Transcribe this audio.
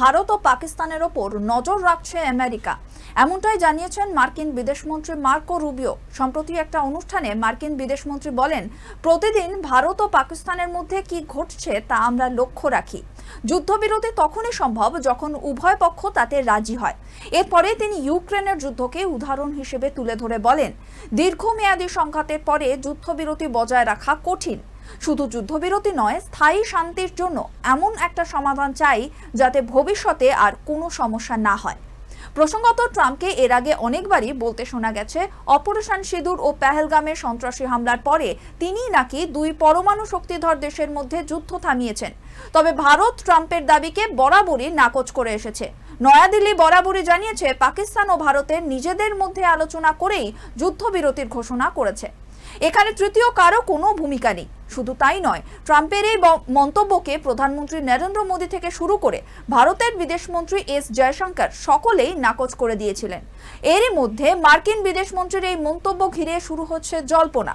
ভারত ও পাকিস্তানের ওপর নজর রাখছে আমেরিকা। এমনটাই জানিয়েছেন মার্কিন বিদেশমন্ত্রী মার্কো রুবিও। সম্প্রতি একটা অনুষ্ঠানে মার্কিন বিদেশমন্ত্রী বলেন, প্রতিদিন ভারত ও পাকিস্তানের মধ্যে কি ঘটছে তা আমরা লক্ষ্য রাখি। যুদ্ধবিরতি তখনই সম্ভব যখন উভয় পক্ষ তাতে রাজি হয়। এরপরে তিনি ইউক্রেনের যুদ্ধকে উদাহরণ হিসেবে তুলে ধরে বলেন, দীর্ঘমেয়াদী সংঘাতের পরে যুদ্ধবিরতি বজায় রাখা কঠিন। শুধু যুদ্ধবিরতি নয়, স্থায়ী শান্তির জন্য এমন একটা সমাধান চাই যাতে ভবিষ্যতে আর কোনো সমস্যা না হয়। প্রসঙ্গত ট্রাম্পকে এর আগে অনেকবারই বলতে শোনা গেছে, অপারেশন সিঁদুর ও পেহেলগামের সন্ত্রাসী হামলার পরে তিনি নাকি দুই পরমাণু শক্তিধর দেশের মধ্যে যুদ্ধ থামিয়েছেন। তবে ভারত ট্রাম্পের দাবিকে বরাবরই নাকচ করে এসেছে। নয়াদিল্লি বরাবরই জানিয়েছে, পাকিস্তান ও ভারতের নিজেদের মধ্যে আলোচনা করেই যুদ্ধবিরতির ঘোষণা করেছে। এখানে তৃতীয় কারও কোনো ভূমিকা নেই। শুধু তাই নয়, ট্রাম্পের এই মন্তব্যকে প্রধানমন্ত্রী নরেন্দ্র মোদী থেকে শুরু করে ভারতের বিদেশমন্ত্রী এস জয়শঙ্কর সকলেই নাকচ করে দিয়েছিলেন। এরই মধ্যে মার্কিন বিদেশমন্ত্রীর এই মন্তব্য ঘিরে শুরু হচ্ছে জল্পনা।